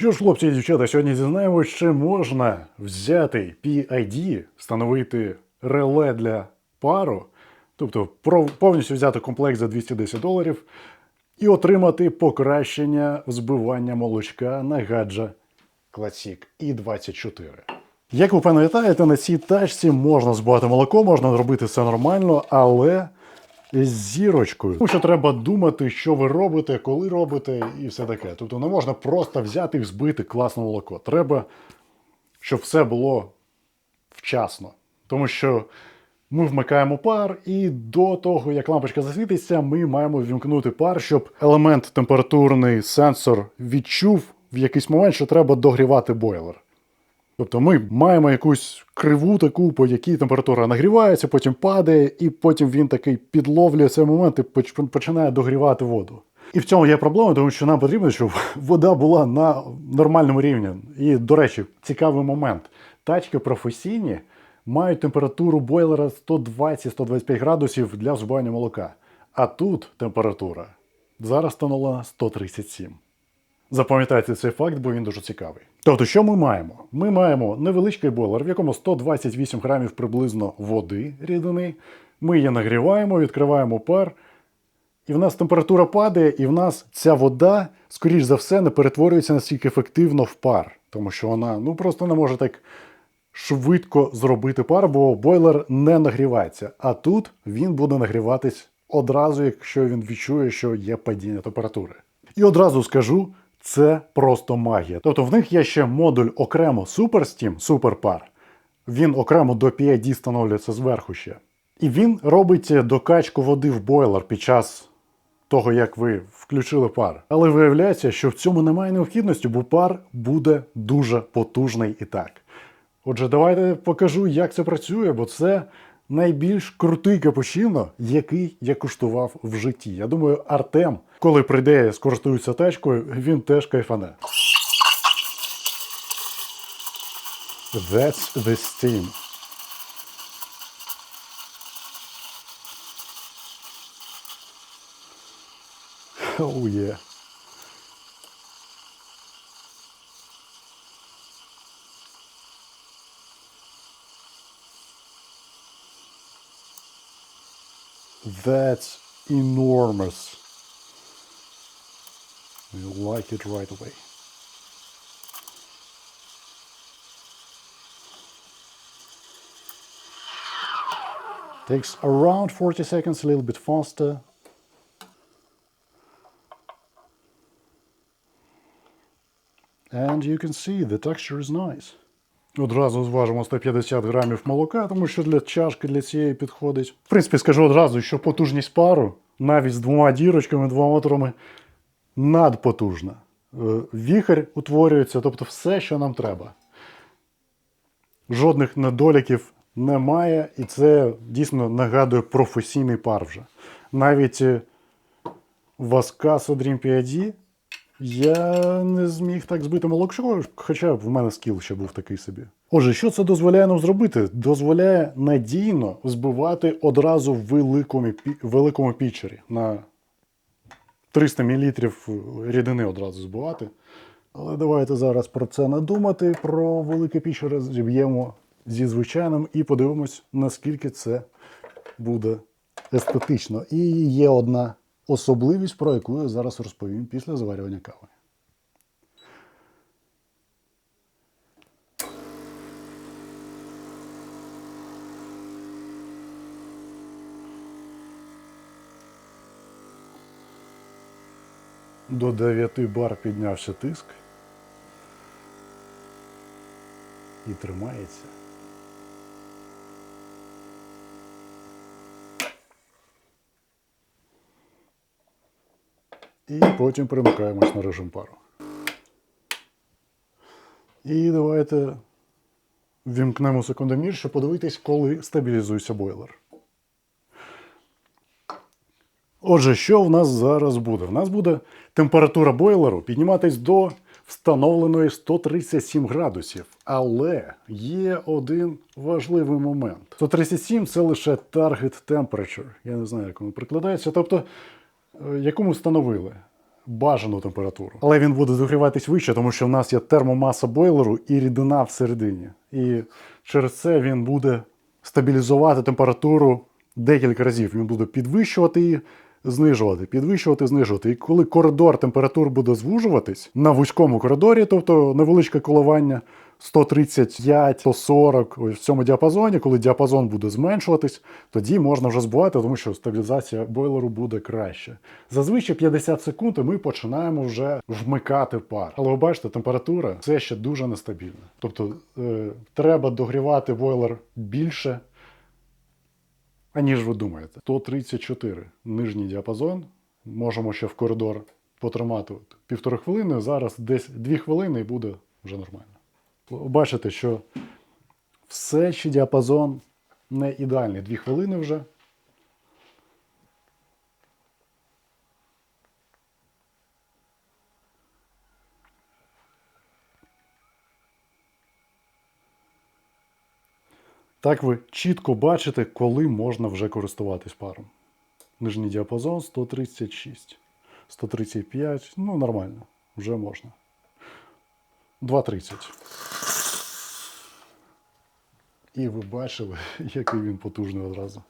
Що ж, хлопці і дівчата, сьогодні дізнаємось, чи можна взяти PID, встановити реле для пару, тобто повністю взяти комплект за 210 доларів і отримати покращення взбивання молочка на гаджа Classic i24. Як ви пам'ятаєте, на цій тачці можна збивати молоко, можна робити все нормально, але з зірочкою. Тому що треба думати, що ви робите, коли робите, і все таке. Тобто не можна просто взяти і взбити класне молоко. Треба, щоб все було вчасно. Тому що ми вмикаємо пар, і до того, як лампочка засвітиться, ми маємо вімкнути пар, щоб елемент температурний сенсор відчув в якийсь момент, що треба догрівати бойлер. Тобто ми маємо якусь криву таку, по якій температура нагрівається, потім падає, і потім він такий підловлює цей момент і починає догрівати воду. І в цьому є проблема, тому що нам потрібно, щоб вода була на нормальному рівні. І, до речі, цікавий момент. Тачки професійні мають температуру бойлера 120-125 градусів для взбивання молока. А тут температура зараз встановлена 137. Запам'ятайте цей факт, бо він дуже цікавий. Тобто, що ми маємо? Ми маємо невеличкий бойлер, в якому 128 грамів приблизно води рідини. Ми її нагріваємо, відкриваємо пар, і в нас температура падає, і в нас ця вода, скоріш за все, не перетворюється настільки ефективно в пар, тому що вона ну просто не може так швидко зробити пар, бо бойлер не нагрівається. А тут він буде нагріватись одразу, якщо він відчує, що є падіння температури. І одразу скажу, це просто магія. Тобто в них є ще модуль окремо SuperSteam, суперпар. Він окремо до PID встановлюється зверху ще. І він робить докачку води в бойлер під час того, як ви включили пар. Але виявляється, що в цьому немає необхідності, бо пар буде дуже потужний і так. Отже, давайте покажу, як це працює, бо це найбільш крутий капучино, який я куштував в житті. Я думаю, Артем, коли прийде і скористується тачкою, він теж кайфане. That's the steam. Oh yeah. That's enormous. You like it right away. Takes around 40 seconds, a little bit faster. And you can see the texture is nice. Одразу зважимо 150 грамів молока, тому що для чашки для цієї підходить. В принципі, скажу одразу, що потужність пару навіть з двома дірочками, двома моторами надпотужна. Е, Віхар утворюється, тобто все, що нам треба. Жодних недоліків немає, і це дійсно нагадує професійний пар вже. Навіть Васкаса Dream PID я не зміг так збити молокшо, хоча в мене скіл ще був такий собі. Отже, що це дозволяє нам зробити? Дозволяє надійно збивати одразу в великому, великому пічері на 300 мл рідини одразу збивати. Але давайте зараз про це не думати. Про велике пічере зіб'ємо зі звичайним і подивимось, наскільки це буде естетично. І є одна особливість, про яку я зараз розповім після заварювання кави. До 9 бар піднявся тиск і тримається. І потім перемикаємось на режим пару. І давайте вімкнемо секундомір, щоб подивитись, коли стабілізується бойлер. Отже, що в нас зараз буде? В нас буде температура бойлеру підніматись до встановленої 137 градусів. Але є один важливий момент. 137 це лише target temperature. Я не знаю, як воно прикладається. Тобто, яку ми встановили. бажану температуру. Але він буде догріватись вище, тому що в нас є термомаса бойлеру і рідина всередині. І через це він буде стабілізувати температуру декілька разів. Він буде підвищувати її, знижувати, підвищувати, знижувати. І коли коридор температур буде звужуватись на вузькому коридорі, тобто невеличке коливання 135, 140, в цьому діапазоні, коли діапазон буде зменшуватись, тоді можна вже збивати, тому що стабілізація бойлеру буде краще. Зазвичай 50 секунд і ми починаємо вже вмикати пар. Але ви бачите, температура все ще дуже нестабільна. Тобто е, треба догрівати бойлер більше, аніж ви думаєте. 134 нижній діапазон. Можемо ще в коридор потримати от півтори хвилини. Зараз десь дві хвилини і буде вже нормально. Бачите, що все ще діапазон не ідеальний. Дві хвилини вже. Так ви чітко бачите, коли можна вже користуватись паром. Нижній діапазон 136, 135, ну нормально, вже можна. 2.30. І ви бачили, який він потужний одразу.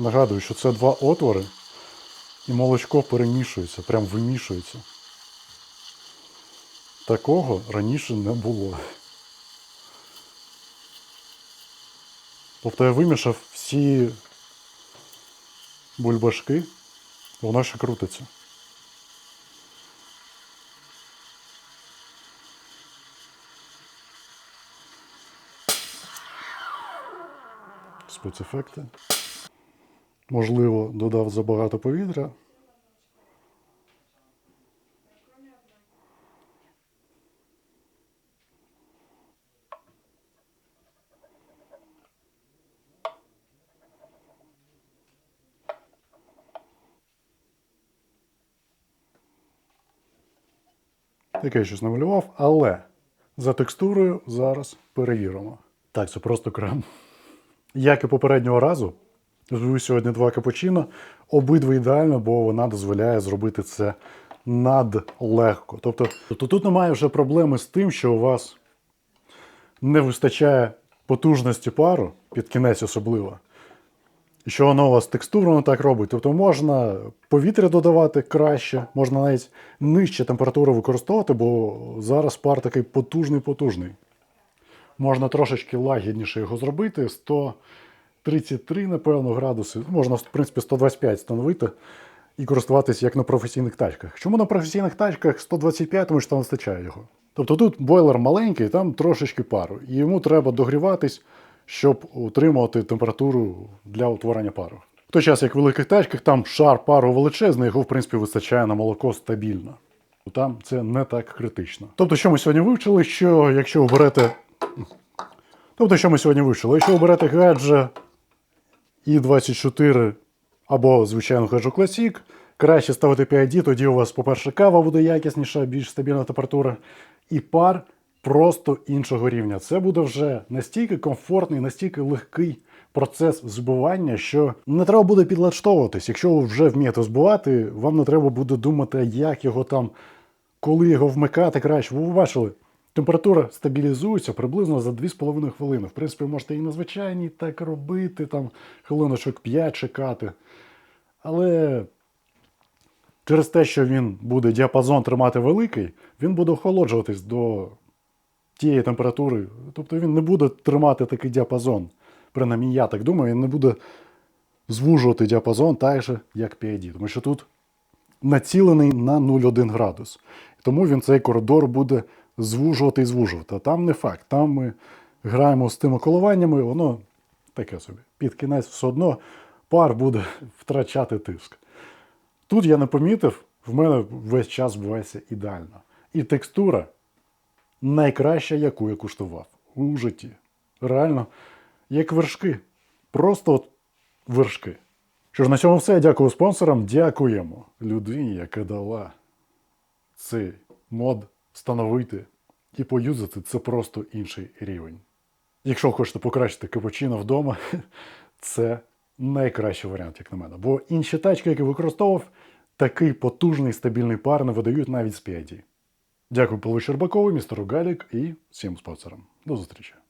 Нагадую, що це два отвори, і молочко перемішується, прям вимішується. Такого раніше не було. Тобто я вимішав всі бульбашки, воно ще крутиться. Спецефекти. Можливо, додав забагато повітря. Таке щось намалював, але за текстурою зараз перевіримо. Так, це просто крем. Як і попереднього разу, звів сьогодні два капучино. Обидва ідеально, бо вона дозволяє зробити це надлегко. Тобто, тобто тут немає вже проблеми з тим, що у вас не вистачає потужності пару, під кінець особливо. І що воно у вас текстурно так робить. Тобто можна повітря додавати краще, можна навіть нижче температуру використовувати, бо зараз пар такий потужний-потужний. Можна трошечки лагідніше його зробити. 133, напевно, градуси. Можна, в принципі, 125 встановити і користуватися як на професійних тачках. Чому на професійних тачках 125, тому що там вистачає його. Тобто тут бойлер маленький, там трошечки пару. І йому треба догріватись, щоб утримувати температуру для утворення пару. В той час, як в великих тачках, там шар пару величезний, його, в принципі, вистачає на молоко стабільно. Там це не так критично. Тобто, що ми сьогодні вивчили, що якщо ви берете Тобто, що ми сьогодні вивчили? Якщо ви берете гадже i24 або звичайну гаджу Classic, краще ставити PID, тоді у вас, по-перше, кава буде якісніша, більш стабільна температура, і пар просто іншого рівня. Це буде вже настільки комфортний, настільки легкий процес збивання, що не треба буде підлаштовуватись. Якщо ви вже вмієте збивати, вам не треба буде думати, як його там, коли його вмикати краще. Ви бачили. Температура стабілізується приблизно за 2,5 хвилини. В принципі, можете і на звичайній так робити, там хвилиночок 5 чекати. Але через те, що він буде діапазон тримати великий, він буде охолоджуватись до тієї температури. Тобто він не буде тримати такий діапазон. Принаймні, я так думаю, він не буде звужувати діапазон так же, як PID. Тому що тут націлений на 0,1 градус. Тому він цей коридор буде звужувати і звужувати. А там не факт. Там ми граємо з тими коливаннями, воно таке собі. Під кінець все одно пар буде втрачати тиск. Тут я не помітив, в мене весь час збивається ідеально. І текстура найкраща, яку я куштував у житті. Реально, як вершки. Просто от вершки. Що ж, на цьому все. Дякую спонсорам. Дякуємо людині, яка дала цей мод встановити і поюзати це просто інший рівень. Якщо хочете покращити капучино вдома, це найкращий варіант, як на мене. Бо інші тачки, які використовував, такий потужний стабільний пар не видають навіть з PID. Дякую Павлу Щербакову, містеру Галік і всім спонсорам. До зустрічі!